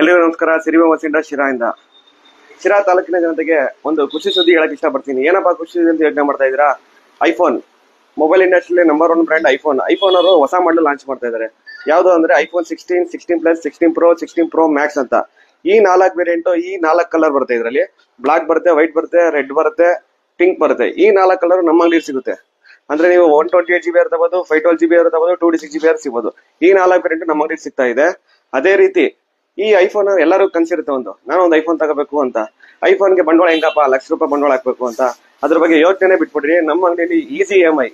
ಎಲ್ರಿಗೂ ನಮಸ್ಕಾರ. ಸಿರಿವ ವಸಿಂಡ ಶಿರಾಯಿಂದ. ಶಿರಾ ತಾಲೂಕಿನ ಜನತೆಗೆ ಒಂದು ಖುಷಿ ಸುದ್ದಿ ಹೇಳಕ್ ಇಷ್ಟಪಡ್ತೀನಿ. ಏನಪ್ಪಾ ಖುಷಿ ಅಂತ ಯೋಚನೆ ಮಾಡ್ತಾ ಇದ್ದೀರಾ? ಐಫೋನ್. ಮೊಬೈಲ್ ಇಂಡಸ್ಟ್ರಿಯಲ್ಲಿ number one brand iPhone. IPhone ಅವರು ಹೊಸ ಮಾಡಲ್ ಲಾಂಚ್ ಮಾಡ್ತಾ ಇದ್ದಾರೆ. ಯಾವುದು ಅಂದ್ರೆ iPhone sixteen sixteen plus sixteen pro sixteen pro max ಅಂತ. ಈ ನಾಲ್ಕು ವೇರಿಯಂಟ್ ಈ ನಾಲ್ಕು ಕಲರ್ ಬರುತ್ತೆ ಇದರಲ್ಲಿ. ಬ್ಲಾಕ್ ಬರುತ್ತೆ ವೈಟ್ ಬರುತ್ತೆ ರೆಡ್ ಬರುತ್ತೆ ಪಿಂಕ್ ಬರುತ್ತೆ. ಈ ನಾಲ್ಕು ಕಲರ್ ನಮ್ಮ ಅಂಗಡಿ ಸಿಗುತ್ತೆ. ಅಂದ್ರೆ ನೀವು one twenty eight G B ತಗೋದು five twelve G B ತಗೋದು two D six G B ಸಿಗ್ಬೋದು ಈ ನಾಲ್ಕು ವೇರಿಯಂಟ್ ನಮ್ಮ ಅಂಗಡಿ ಸಿಗ್ತಾ ಇದೆ. ಅದೇ ರೀತಿ ಈ ಐಫೋನ್ ಎಲ್ಲರೂ ಕನ್ಸಿರುತ್ತೆ ಒಂದು. ನಾನು ಒಂದು ಐಫೋನ್ ತಗೋಬೇಕು ಅಂತ. ಐಫೋನ್ಗೆ ಬಂಡವಾಳ ಹೆಂಗಪ್ಪ? ಲಕ್ಷ ರೂಪಾಯಿ ಬಂಡವಾಳ ಹಾಕ್ಬೇಕು ಅಂತ. ಅದ್ರ ಬಗ್ಗೆ ಯೋಚನೆ ಬಿಟ್ಬಿಡ್ರಿ. ನಮ್ಮ ಅಂಗಡಿಯಲ್ಲಿ ಈಸಿ ಎಂ ಐ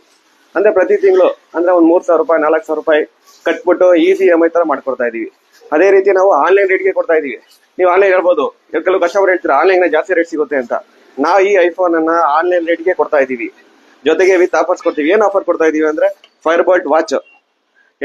ಅಂದ್ರೆ ಪ್ರತಿ ತಿಂಗಳು ಅಂದ್ರೆ ಒಂದ್ ಮೂರ್ ಸಾವಿರ ರೂಪಾಯಿ, ನಾಲ್ಕು ಸಾವಿರ ರೂಪಾಯಿ ಕಟ್ಬಿಟ್ಟು ಈಸಿ ಎಂ ಐ ತರ ಮಾಡ್ಕೊಡ್ತಾ ಇದೀವಿ. ಅದೇ ರೀತಿ ನಾವು ಆನ್ಲೈನ್ ರೇಟ್ಗೆ ಕೊಡ್ತಾ ಇದೀವಿ. ನೀವು ಆನ್ಲೈನ್ ಹೇಳ್ಬೋದು. ಕೆಲವು ಕಸ್ಟಮರ್ ಹೇಳ್ತೀರಾ ಆನ್ಲೈನ್ ಜಾಸ್ತಿ ರೇಟ್ ಸಿಗುತ್ತೆ ಅಂತ. ನಾವು ಈ ಐಫೋನ್ ಅನ್ನ ಆನ್ಲೈನ್ ರೇಟ್ಗೆ ಕೊಡ್ತಾ ಇದೀವಿ. ಜೊತೆಗೆ ವಿತ್ ಆಫರ್ಸ್ ಕೊಡ್ತೀವಿ. ಏನ್ ಆಫರ್ ಕೊಡ್ತಾ ಇದೀವಿ ಅಂದ್ರೆ ಫೈರ್ ಬೋಲ್ಟ್ ವಾಚ್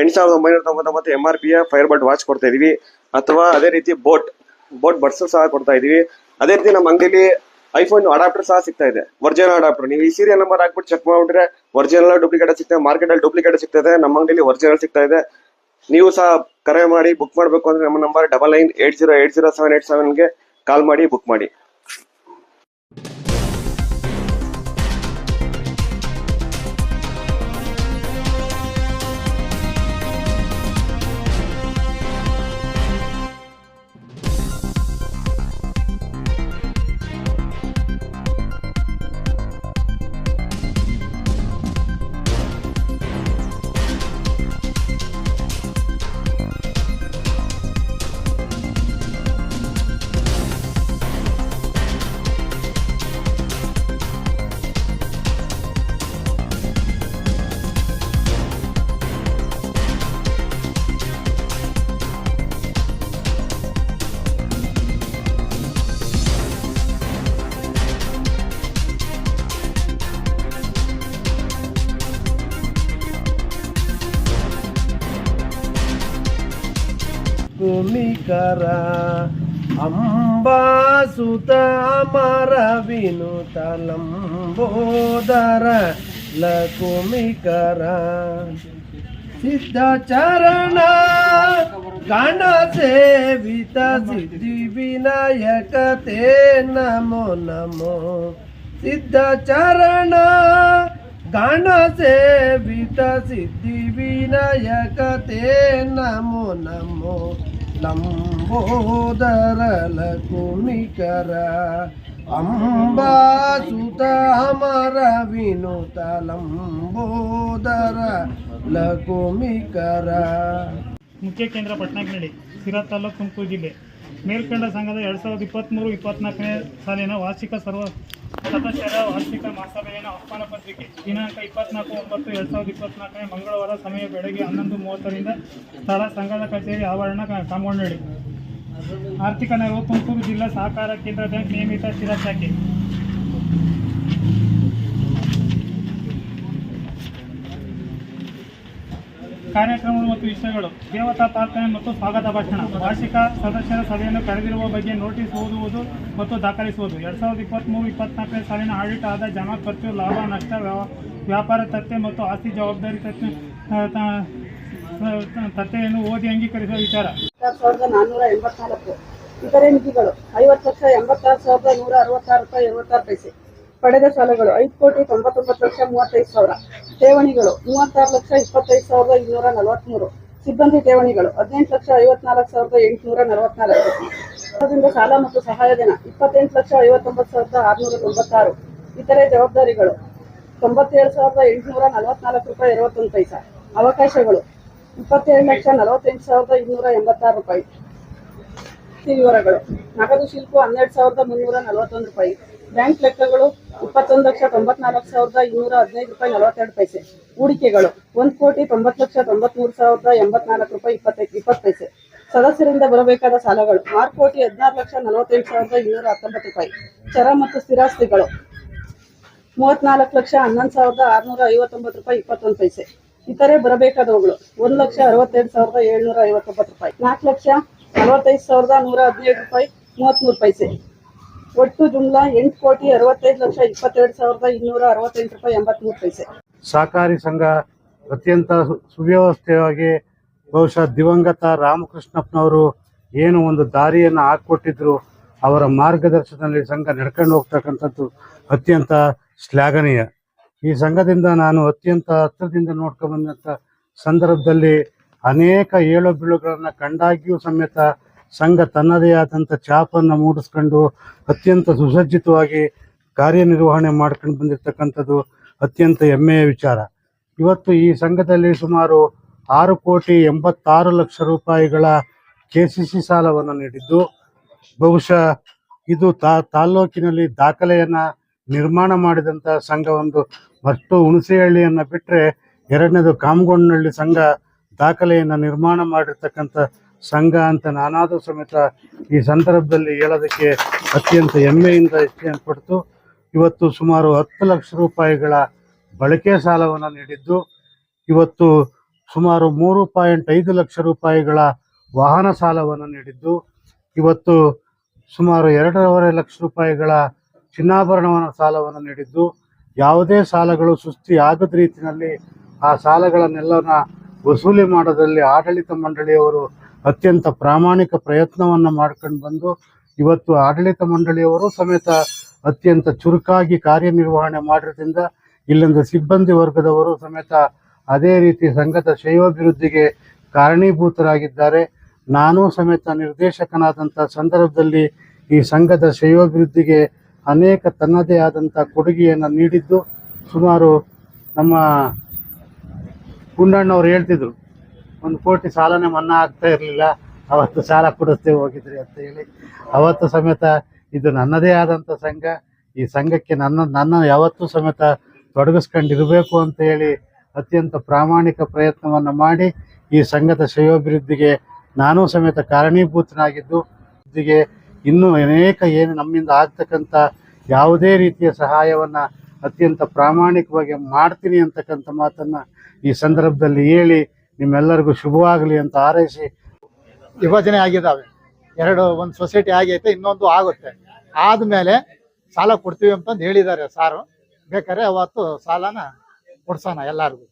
ಎಂಟು ಸಾವಿರದ ಒಂಬೈನೂರ ತೊಂಬತ್ತೊಂಬತ್ತು M R P fire bud watch ಕೊಡ್ತಾ ಇದೀವಿ. ಅಥವಾ ಅದೇ ರೀತಿ ಬೋಟ್ ಬೋಟ್ ಬಡ್ಸ್ ಸಹ ಕೊಡ್ತಾ ಇದೀವಿ. ಅದೇ ರೀತಿ ನಮ್ಮ ಅಂಗಡಿಲಿ ಐಫೋನ್ ಅಡಾಪ್ಟರ್ ಸಹ ಸಿಗ್ತಾ ಇದೆ. ಒರಿಜಿನಲ್ ಅಡಾಪ್ಟರ್ ನೀವು ಈ ಸೀರಿಯಲ್ ನಂಬರ್ ಹಾಕ್ಬಿಟ್ಟು ಚೆಕ್ ಮಾಡ್ಬಿಟ್ರೆ ಒರಿಜಿನಲ್ ಡೂಪ್ಲಿಕೇಟ್ ಸಿಗ್ತದೆ ಮಾರ್ಕೆಟ್ ಅಲ್ಲಿ ಡೂಪ್ಲಿಕೇಟ್ ಸಿಗ್ತದೆ ನಮ್ಮ ಅಂಗಡಿಲಿ ಒರಿಜಿನಲ್ ಸಿಗ್ತಾ ಇದೆ. ನೀವು ಸಹ ಕರೆ ಮಾಡಿ ಬುಕ್ ಮಾಡಬೇಕು ಅಂದ್ರೆ ನಮ್ಮ number double nine eight zero eight zero seven eight ಸೆವೆನ್ಗೆ call ಮಾಡಿ ಬುಕ್ ಮಾಡಿ. ಕುಮಿಕರ ಅಂಬಾಸುತ ಅಮರ ವಿನುತ ಲಂಬೋದರ ಲಕುಮಿಕರ ಸಿದ್ಧ ಚರಣ ಗಣ ಸೇವಿತ ಸಿದ್ಧಿ ವಿನಾಯಕ ತೇ ನಮೋ ನಮೋ ಸಿದ್ಧ ವಿನಾಯಕ ತೇ ನಮೋ ನಮೋ ಲಂಬೋದರ ಲಕುಮಿಕರ ಅಂಬಾಸುತ ಅಮರ ವಿನುತ ಲಂಬೋದರ ಲಕುಮಿಕರ ಮುಖ್ಯ ಕೇಂದ್ರ ಪಟ್ನಾಕ್ನಳ್ಳಿ ಸಿರಾ ತಾಲೂಕು ತುಮಕೂರು ಜಿಲ್ಲೆ. ಮೇಲ್ಕಂಡ ಸಂಘದ ಎರಡು ಸಾವಿರದ ಇಪ್ಪತ್ತ್ಮೂರು ಇಪ್ಪತ್ನಾಲ್ಕನೇ ಸಾಲಿನ ವಾರ್ಷಿಕ ಸರ್ವ ಸದಸ್ಯರ ವಾರ್ಷಿಕ ಮಹಾಸಭೆಯನ್ನು ಆಹ್ವಾನ ಪತ್ರಿಕೆ ದಿನಾಂಕ ಇಪ್ಪತ್ನಾಲ್ಕು ಒಂಬತ್ತು ಎರಡು ಸಾವಿರದ ಇಪ್ಪತ್ನಾಲ್ಕನೇ ಮಂಗಳವಾರ ಸಮಯ ಬೆಳಗ್ಗೆ ಹನ್ನೊಂದು ಮೂವತ್ತರಿಂದ ಸ್ಥಳ ಸಂಘದ ಕಚೇರಿ ಆವರಣ ಕ- ಕಾಮಗೊಂಡಳ್ಳಿ ಆರ್ಥಿಕ ನೆರವು ತುಮಕೂರು ಜಿಲ್ಲಾ ಸಹಕಾರ ಕೇಂದ್ರ ಬ್ಯಾಂಕ್ ನಿಯಮಿತ ಸ್ಥಿರ ಶಾಖೆ ಕಾರ್ಯಕ್ರಮಗಳು ಮತ್ತು ವಿಷಯಗಳು. ದೇವತಾ ಪ್ರಾರ್ಥನೆ ಮತ್ತು ಸ್ವಾಗತ ಭಾಷಣ. ವಾರ್ಷಿಕ ಸದಸ್ಯರ ಸಭೆಯನ್ನು ಕರೆದಿರುವ ಬಗ್ಗೆ ನೋಟಿಸ್ ಓದುವುದು ಮತ್ತು ದಾಖಲಿಸುವುದು. ಎರಡು ಸಾವಿರದ ಇಪ್ಪತ್ತ್ಮೂರು ಇಪ್ಪತ್ನಾಲ್ಕನೇ ಸಾಲಿನ ಆಡಿಟ್ ಆದ ಜಮಾ ಖರ್ಚು, ಲಾಭ, ನಷ್ಟ ವ್ಯಾಪಾರ ತತ್ತೆ ಮತ್ತು ಆಸ್ತಿ ಜವಾಬ್ದಾರಿ ತತ್ತೆ ತತ್ತೆಯನ್ನು ಓದಿ ಅಂಗೀಕರಿಸುವ ವಿಚಾರ. ಸಾವಿರದ ಇತರೆ ನಿಧಿಗಳು ಐವತ್ತು ಲಕ್ಷ ಎಂಬತ್ತಾರು ಸಾವಿರದ ನೂರ ಅರವತ್ತಾರು ರೂಪಾಯಿ, ಅರವತ್ತಾರು ಪೈಸೆ. ಪಡೆದ ಸಾಲಗಳು ಐದು ಕೋಟಿ ತೊಂಬತ್ತೊಂಬತ್ತು ಲಕ್ಷ ಮೂವತ್ತೈದು ಸಾವಿರ. ಠೇವಣಿಗಳು ಮೂವತ್ತಾರು ಲಕ್ಷ ಇಪ್ಪತ್ತೈದು ಸಾವಿರದ ಇನ್ನೂರ ನಲವತ್ತ್ಮೂರು ಸಿಬ್ಬಂದಿ ಠೇವಣಿಗಳು ಹದಿನೆಂಟು ಲಕ್ಷ ಐವತ್ನಾಲ್ಕು ಸಾವಿರದ ಎಂಟುನೂರ ನಲವತ್ನಾಲ್ಕು. ಸರ್ಕಾರದಿಂದ ಸಾಲ ಮತ್ತು ಸಹಾಯಧನ ಇಪ್ಪತ್ತೆಂಟು ಲಕ್ಷ ಐವತ್ತೊಂಬತ್ತು ಸಾವಿರದ ಆರುನೂರ ತೊಂಬತ್ತಾರು. ಇತರೆ ಜವಾಬ್ದಾರಿಗಳು ತೊಂಬತ್ತೇಳು ಸಾವಿರದ ಎಂಟುನೂರ ನಲವತ್ನಾಲ್ಕು ರೂಪಾಯಿ ಅರವತ್ತೊಂದು ಪೈಸಾ. ಅವಕಾಶಗಳು ಇಪ್ಪತ್ತೇಳು ಲಕ್ಷ ನಲವತ್ತೆಂಟು ಸಾವಿರದ ಇನ್ನೂರ ಎಂಬತ್ತಾರು ರೂಪಾಯಿ. ವಿವರಗಳು. ನಗದು ಶಿಲ್ಪು ಹನ್ನೆರಡು ಸಾವಿರದ ಮುನ್ನೂರ ನಲವತ್ತೊಂದು ರೂಪಾಯಿ. ಬ್ಯಾಂಕ್ ಲೆಕ್ಕಗಳು ಇಪ್ಪತ್ತೊಂದು ಲಕ್ಷ ತೊಂಬತ್ನಾಲ್ಕು ಸಾವಿರದ ಇನ್ನೂರ ಹದಿನೈದು ರೂಪಾಯಿ ನಲವತ್ತೆರಡು ಪೈಸೆ. ಹೂಡಿಕೆಗಳು ಒಂದು ಕೋಟಿ ತೊಂಬತ್ತು ಲಕ್ಷ ತೊಂಬತ್ಮೂರು ಸಾವಿರದ ಎಂಬತ್ನಾಲ್ಕು ರೂಪಾಯಿ ಇಪ್ಪತ್ತೈದು ಇಪ್ಪತ್ತು ಪೈಸೆ. ಸದಸ್ಯರಿಂದ ಬರಬೇಕಾದ ಸಾಲಗಳು ಆರು ಕೋಟಿ ಹದಿನಾರು ಲಕ್ಷ ನಲವತ್ತೆಂಟು ಸಾವಿರದ ಇನ್ನೂರ ಹತ್ತೊಂಬತ್ತು ರೂಪಾಯಿ. ಚರ ಮತ್ತು ಸ್ಥಿರಾಸ್ತಿಗಳು ಮೂವತ್ನಾಲ್ಕು ಲಕ್ಷ ಹನ್ನೊಂದು ಸಾವಿರದ ಆರುನೂರ ಐವತ್ತೊಂಬತ್ತು ರೂಪಾಯಿ ಇಪ್ಪತ್ತೊಂದು ಪೈಸೆ. ಇತರೆ ಬರಬೇಕಾದವುಗಳು ಒಂದು ಲಕ್ಷ ಅರವತ್ತೆರಡು ಸಾವಿರದ ಏಳ್ನೂರ ಐವತ್ತೊಂಬತ್ತು ರೂಪಾಯಿ. ನಾಲ್ಕು ಲಕ್ಷ ನಲವತ್ತೈದು ಸಾವಿರದ ನೂರ ಹದಿನೇಳು ರೂಪಾಯಿ ಮೂವತ್ತ್ಮೂರು ಪೈಸೆ. ಒಟ್ಟು ಜುಮ್ಲಾ ಎಂಟು ಕೋಟಿ ಅರವತ್ತೈದು ಲಕ್ಷ ಇಪ್ಪತ್ತೆರಡು ಸಾವಿರದ ಇನ್ನೂರ ಅರವತ್ತೆಂಟು ರೂಪಾಯಿ ಎಂಬತ್ಮೂರು ಪೈಸೆ. ಸಹಕಾರಿ ಸಂಘ ಅತ್ಯಂತ ಸುವ್ಯವಸ್ಥೆಯಾಗಿ ಬಹುಶಃ ದಿವಂಗತ ರಾಮಕೃಷ್ಣಪ್ಪನವರು ಏನು ಒಂದು ದಾರಿಯನ್ನು ಹಾಕ್ಕೊಟ್ಟಿದ್ರು ಅವರ ಮಾರ್ಗದರ್ಶನದಲ್ಲಿ ಸಂಘ ನಡ್ಕೊಂಡು ಹೋಗ್ತಕ್ಕಂಥದ್ದು ಅತ್ಯಂತ ಶ್ಲಾಘನೀಯ. ಈ ಸಂಘದಿಂದ ನಾನು ಅತ್ಯಂತ ಹತ್ತಿರದಿಂದ ನೋಡ್ಕೊಂಡ್ಬಂದಂಥ ಸಂದರ್ಭದಲ್ಲಿ ಅನೇಕ ಏಳು ಬೀಳುಗಳನ್ನು ಕಂಡಾಗಿಯೂ ಸಮೇತ ಸಂಘ ತನ್ನದೇ ಆದಂಥ ಛಾಪನ್ನು ಮೂಡಿಸ್ಕೊಂಡು ಅತ್ಯಂತ ಸುಸಜ್ಜಿತವಾಗಿ ಕಾರ್ಯನಿರ್ವಹಣೆ ಮಾಡ್ಕೊಂಡು ಬಂದಿರತಕ್ಕಂಥದ್ದು ಅತ್ಯಂತ ಹೆಮ್ಮೆಯ ವಿಚಾರ. ಇವತ್ತು ಈ ಸಂಘದಲ್ಲಿ ಸುಮಾರು ಆರು ಕೋಟಿ ಎಂಬತ್ತಾರು ಲಕ್ಷ ರೂಪಾಯಿಗಳ ಕೆ ಸಿ ಸಿ ಸಾಲವನ್ನು ನೀಡಿದ್ದು, ಬಹುಶಃ ಇದು ತಾ, ತಾಲ್ಲೂಕಿನಲ್ಲಿ ದಾಖಲೆಯನ್ನು ನಿರ್ಮಾಣ ಮಾಡಿದಂಥ ಸಂಘ ಒಂದು. ಮತ್ತು ಹುಣಸೆಹಳ್ಳಿಯನ್ನು ಬಿಟ್ಟರೆ ಎರಡನೇದು ಕಾಮಗೊಂಡನಹಳ್ಳಿ ಸಂಘ ದಾಖಲೆಯನ್ನು ನಿರ್ಮಾಣ ಮಾಡಿರ್ತಕ್ಕಂಥ ಸಂಘ ಅಂತ ನಾನಾದರೂ ಸಮೇತ ಈ ಸಂದರ್ಭದಲ್ಲಿ ಹೇಳೋದಕ್ಕೆ ಅತ್ಯಂತ ಹೆಮ್ಮೆಯಿಂದ ಪಡ್ತು ಇವತ್ತು ಸುಮಾರು ಹತ್ತು ಲಕ್ಷ ರೂಪಾಯಿಗಳ ಬಳಕೆ ಸಾಲವನ್ನು ನೀಡಿದ್ದು, ಇವತ್ತು ಸುಮಾರು ಮೂರು ಪಾಯಿಂಟ್ ಐದು ಲಕ್ಷ ರೂಪಾಯಿಗಳ ವಾಹನ ಸಾಲವನ್ನು ನೀಡಿದ್ದು, ಇವತ್ತು ಸುಮಾರು ಎರಡೂವರೆ ಲಕ್ಷ ರೂಪಾಯಿಗಳ ಚಿನ್ನಾಭರಣವನ್ನು ಸಾಲವನ್ನು ನೀಡಿದ್ದು, ಯಾವುದೇ ಸಾಲಗಳು ಸುಸ್ತಿ ಆಗದ ರೀತಿಯಲ್ಲಿ ಆ ಸಾಲಗಳನ್ನೆಲ್ಲನ ವಸೂಲಿ ಮಾಡೋದ್ರಲ್ಲಿ ಆಡಳಿತ ಮಂಡಳಿಯವರು ಅತ್ಯಂತ ಪ್ರಾಮಾಣಿಕ ಪ್ರಯತ್ನವನ್ನು ಮಾಡ್ಕೊಂಡು ಬಂದು ಇವತ್ತು ಆಡಳಿತ ಮಂಡಳಿಯವರು ಸಮೇತ ಅತ್ಯಂತ ಚುರುಕಾಗಿ ಕಾರ್ಯನಿರ್ವಹಣೆ ಮಾಡಿರೋದ್ರಿಂದ ಇಲ್ಲಿಂದ ಸಿಬ್ಬಂದಿ ವರ್ಗದವರು ಸಮೇತ ಅದೇ ರೀತಿ ಸಂಘದ ಶೈವಾಭಿವೃದ್ಧಿಗೆ ಕಾರಣೀಭೂತರಾಗಿದ್ದಾರೆ. ನಾನು ಸಮೇತ ನಿರ್ದೇಶಕನಾದಂಥ ಸಂದರ್ಭದಲ್ಲಿ ಈ ಸಂಘದ ಶೈವಾಭಿವೃದ್ಧಿಗೆ ಅನೇಕ ತನ್ನದೇ ಆದಂಥ ಕೊಡುಗೆಯನ್ನು ನೀಡಿದ್ದು ಸುಮಾರು ನಮ್ಮ ಗುಂಡಣ್ಣವ್ರು ಹೇಳ್ತಿದ್ರು. ಒಂದು ಕೋಟಿ ಸಾಲನೇ ಮನ್ನಾ ಆಗ್ತಾ ಇರಲಿಲ್ಲ. ಅವತ್ತು ಸಾಲ ಕೊಡಿಸ್ತೇವೆ ಹೋಗಿದ್ರಿ ಅಂತ ಹೇಳಿ. ಅವತ್ತು ಸಮೇತ ಇದು ನನ್ನದೇ ಆದಂಥ ಸಂಘ. ಈ ಸಂಘಕ್ಕೆ ನನ್ನ ನನ್ನ ಯಾವತ್ತೂ ಸಮೇತ ತೊಡಗಿಸ್ಕೊಂಡಿರಬೇಕು ಅಂತ ಹೇಳಿ ಅತ್ಯಂತ ಪ್ರಾಮಾಣಿಕ ಪ್ರಯತ್ನವನ್ನು ಮಾಡಿ ಈ ಸಂಘದ ಶ್ರೇಯೋಭಿವೃದ್ಧಿಗೆ ನಾನು ಸಮೇತ ಕಾರಣೀಭೂತನಾಗಿದ್ದು ಇದಿಗೆ ಇನ್ನೂ ಅನೇಕ ಏನು ನಮ್ಮಿಂದ ಆಗ್ತಕ್ಕಂಥ ಯಾವುದೇ ರೀತಿಯ ಸಹಾಯವನ್ನು ಅತ್ಯಂತ ಪ್ರಾಮಾಣಿಕವಾಗಿ ಮಾಡ್ತೀನಿ ಅಂತಕ್ಕಂಥ ಮಾತನ್ನು ಈ ಸಂದರ್ಭದಲ್ಲಿ ಹೇಳಿ ನಿಮ್ಮೆಲ್ಲರಿಗೂ ಶುಭವಾಗಲಿ ಅಂತ ಹಾರೈಸಿ ವಿಭಜನೆ ಆಗಿದ್ದಾವೆ. ಎರಡು ಒಂದು ಸೊಸೈಟಿ ಆಗೈತೆ, ಇನ್ನೊಂದು ಆಗುತ್ತೆ. ಆದಮೇಲೆ ಸಾಲ ಕೊಡ್ತೀವಿ ಅಂತಂದು ಹೇಳಿದ್ದಾರೆ ಸಾರು. ಬೇಕಾದ್ರೆ ಅವತ್ತು ಸಾಲನ ಕೊಡ್ಸೋಣ ಎಲ್ಲರಿಗೂ.